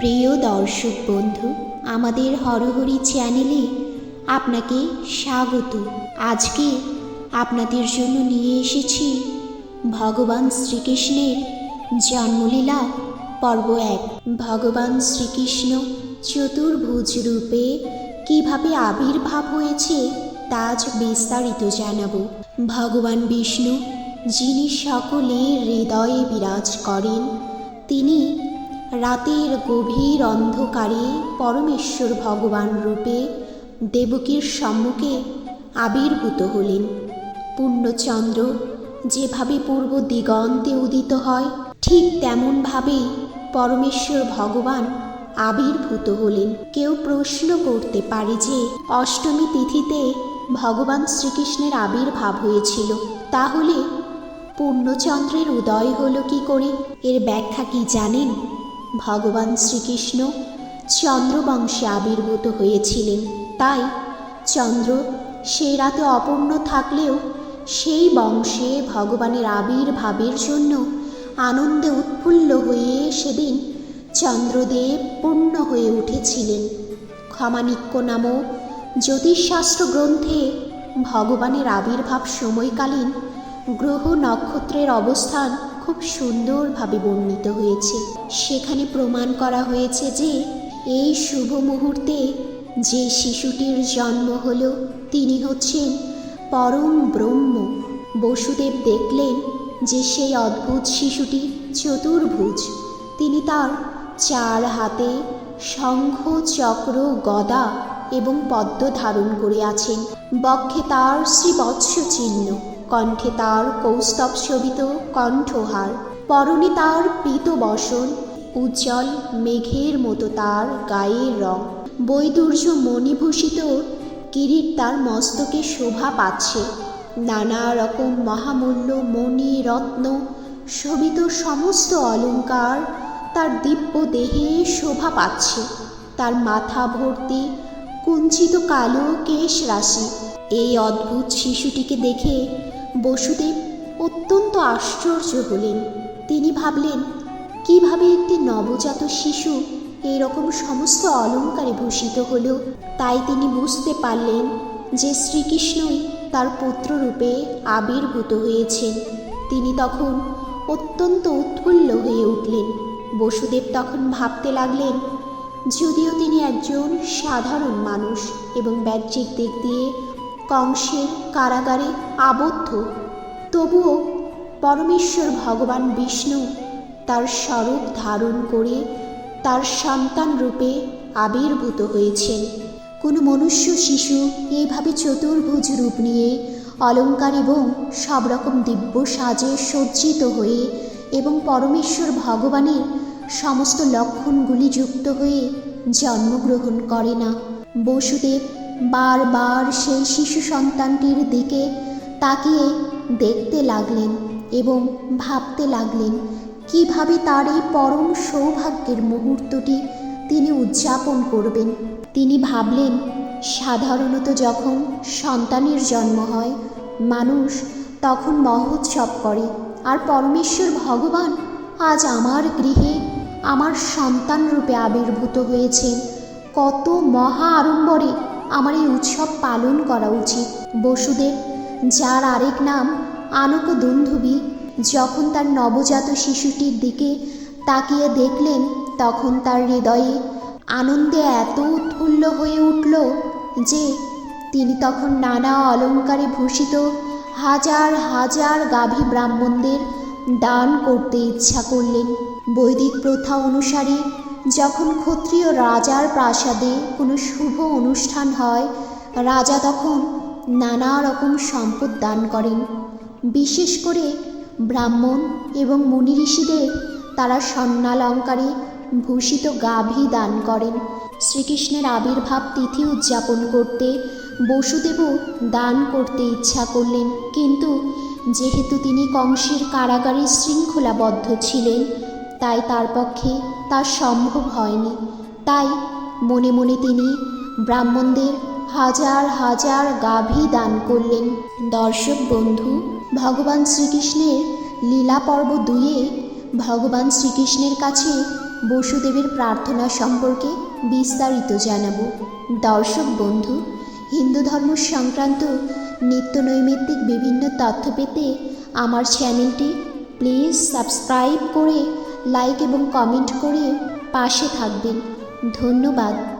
প্রিয় দর্শক বন্ধু, আমাদের হরহরি চ্যানেলে আপনাকে স্বাগত। আজকে আপনাদের জন্য নিয়ে এসেছি ভগবান শ্রীকৃষ্ণের জন্মলীলা পর্ব এক। ভগবান শ্রীকৃষ্ণ চতুর্ভুজ রূপে কীভাবে আবির্ভাব হয়েছে তা বিস্তারিত জানাব। ভগবান বিষ্ণু, যিনি সকলের হৃদয়ে বিরাজ করেন, তিনি রাতের গভীর অন্ধকারে পরমেশ্বর ভগবান রূপে দেবকীর সম্মুখে আবির্ভূত হলেন। পূর্ণচন্দ্র যেভাবে পূর্ব দিগন্তে উদিত হয়, ঠিক তেমনভাবেই পরমেশ্বর ভগবান আবির্ভূত হলেন। কেউ প্রশ্ন করতে পারে যে, অষ্টমী তিথিতে ভগবান শ্রীকৃষ্ণের আবির্ভাব হয়েছিল, তাহলে পূর্ণচন্দ্রের উদয় হলো কি করে? এর ব্যাখ্যা কি জানেন? ভগবান শ্রীকৃষ্ণ চন্দ্রবংশে আবির্ভূত হয়েছিলেন। তাই চন্দ্র সেই রাতে অপূর্ণ থাকলেও সেই বংশে ভগবানের আবির্ভাবের জন্য আনন্দে উৎফুল্ল হয়ে সেদিন চন্দ্রদেব পূর্ণ হয়ে উঠেছিলেন। ক্ষমানিক্য নামক জ্যোতিষশাস্ত্র গ্রন্থে ভগবানের আবির্ভাব সময়কালীন গ্রহ নক্ষত্রের অবস্থান খুব সুন্দরভাবে বর্ণিত হয়েছে। সেখানে প্রমাণ করা হয়েছে যে, এই শুভ মুহূর্তে যে শিশুটির জন্ম হল, তিনি হচ্ছেন পরম ব্রহ্ম। বসুদেব দেখলেন যে সেই অদ্ভুত শিশুটি চতুর্ভুজ। তিনি তার চার হাতে শঙ্খ চক্র গদা এবং পদ্ম ধারণ করে আছেন। বক্ষে তার শ্রীবৎস চিহ্ন। কণ্ঠে তার কৌস্তব শোভিত কণ্ঠহার। পরনে তার পীত বসন, উজ্জ্বল মেঘের মতো তার গায়ের রং। বৈদুর্য মণিভূষিত কিরিট তার মস্তকে শোভা পাচ্ছে। নানা রকম মহামূল্য মণি রত্ন শোভিত সমস্ত অলঙ্কার তার দিব্য দেহে শোভা পাচ্ছে। তার মাথা ভর্তি কুঞ্চিত কালো কেশ রাশি এই অদ্ভুত শিশুটিকে দেখে বসুদেব অত্যন্ত আশ্চর্য হলেন। তিনি ভাবলেন, কীভাবে একটি নবজাত শিশু এই রকম সমস্ত অলঙ্কারে ভূষিত হলো, তাই তিনি বুঝতে পারলেন যে শ্রীকৃষ্ণই তার পুত্ররূপে আবির্ভূত হয়েছেন। তিনি তখন অত্যন্ত উৎফুল্ল হয়ে উঠলেন। বসুদেব তখন ভাবতে লাগলেন, যদিও তিনি একজন সাধারণ মানুষ এবং বাহ্যিক দিক দিয়ে কংসের কারাগারে আবদ্ধ। তবুও পরমেশ্বর ভগবান বিষ্ণু তার স্বরূপ ধারণ করে তার সন্তান রূপে আবির্ভূত হয়েছেন। কোনো মনুষ্য শিশু এইভাবে চতুর্ভুজ রূপ নিয়ে অলঙ্কার এবং সব রকম দিব্য সাজে সজ্জিত হয়ে এবং পরমেশ্বর ভগবানের সমস্ত লক্ষণগুলি যুক্ত হয়ে জন্মগ্রহণ করে না। বসুদেব বারবার সেই শিশু সন্তানটির দিকে তাকিয়ে দেখতে লাগলেন এবং ভাবতে লাগলেন, কীভাবে তার এই পরম সৌভাগ্যের মুহূর্তটি তিনি উদযাপন করবেন। তিনি ভাবলেন, সাধারণত যখন সন্তানের জন্ম হয়, মানুষ তখন মহোৎসব করে, আর পরমেশ্বর ভগবান আজ আমার গৃহে আমার সন্তান রূপে আবির্ভূত হয়েছেন। কত মহা আড়ম্বরে আমার এই উৎসব পালন করা উচিত। বসুদেব, যার আরেক নাম আনক দুন্ধুবি যখন তার নবজাত শিশুটির দিকে তাকিয়ে দেখলেন, তখন তার হৃদয়ে আনন্দে এত উৎফুল্ল হয়ে উঠল যে, তিনি তখন নানা অলঙ্কারে ভূষিত হাজার হাজার গাভী ব্রাহ্মণদের দান করতে ইচ্ছা করলেন। বৈদিক প্রথা অনুসারে যখন ক্ষত্রিয় রাজার প্রাসাদে কোনো শুভ অনুষ্ঠান হয়, রাজা তখন নানা রকম সম্পদ দান করেন। বিশেষ করে ব্রাহ্মণ এবং মুনি ঋষিদের তারা স্বর্ণালঙ্কারে ভূষিত গাভী দান করেন। শ্রীকৃষ্ণের আবির্ভাব তিথি উদযাপন করতে বসুদেবও দান করতে ইচ্ছা করলেন। কিন্তু যেহেতু তিনি কংসের কারাগারে শৃঙ্খলাবদ্ধ ছিলেন, তাই তার পক্ষে তা সম্ভব হয়নি। তাই মনে মনে তিনি ব্রাহ্মণদের হাজার হাজার গাভী দান করলেন। দর্শক বন্ধু, ভগবান শ্রীকৃষ্ণের লীলা পর্ব দুয়ে ভগবান শ্রীকৃষ্ণের কাছে বসুদেবের প্রার্থনা সম্পর্কে বিস্তারিত জানাব। দর্শক বন্ধু, হিন্দু ধর্ম সংক্রান্ত নিত্য নৈমিত্তিক বিভিন্ন তথ্য পেতে আমার চ্যানেলটি প্লিজ সাবস্ক্রাইব করে লাইক এবং কমেন্ট করে পাশে থাকবেন। ধন্যবাদ।